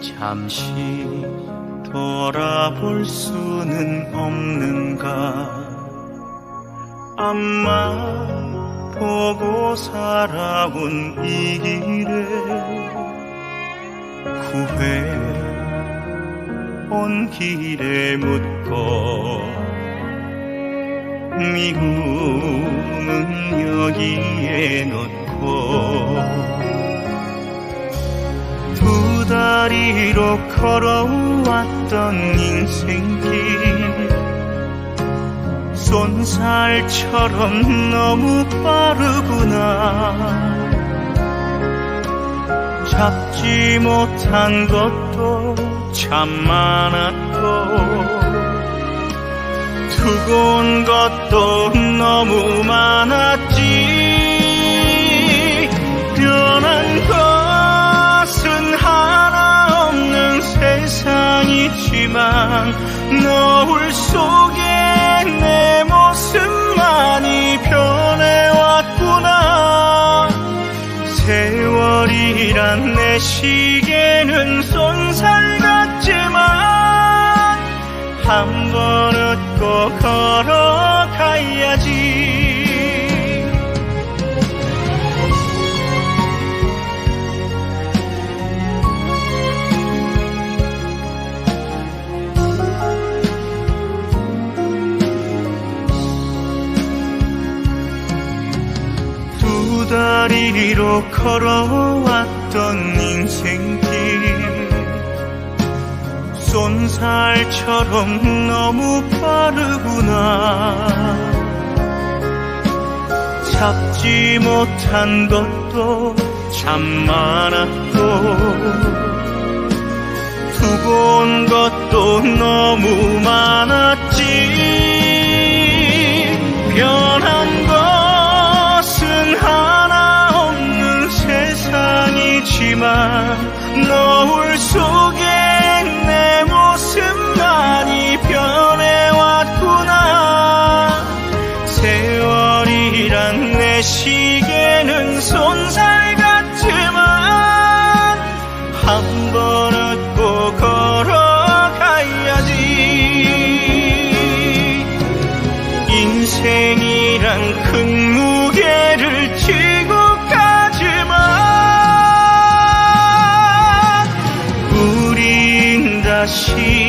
잠시 돌아볼 수는 없는가. 앞만 보고 살아온 이 길에 구해 온 길에 묻고 미움은 여기에 놓고 두 다리로 걸어왔던 인생길. 손살처럼 너무 빠르구나. 잡지 못한 것도 참 많았고 두고 온 것도 너무 많았지 세상이지만 노을 속에 내 모습만이 변해왔구나. 세월이란 내 시계는 손살 같지만 한 번 웃고 걸어가야지 다리로 걸어왔던 인생길. 손살처럼 너무 빠르구나. 잡지 못한 것도 참 많았고 두고 온 것도 너무 많았 지만 노을 속에 내 모습만이 변해왔구나. 세월이란 내 시계는 손살 같지만 한번 웃고 걸어가야지. 인생이란 큰 心。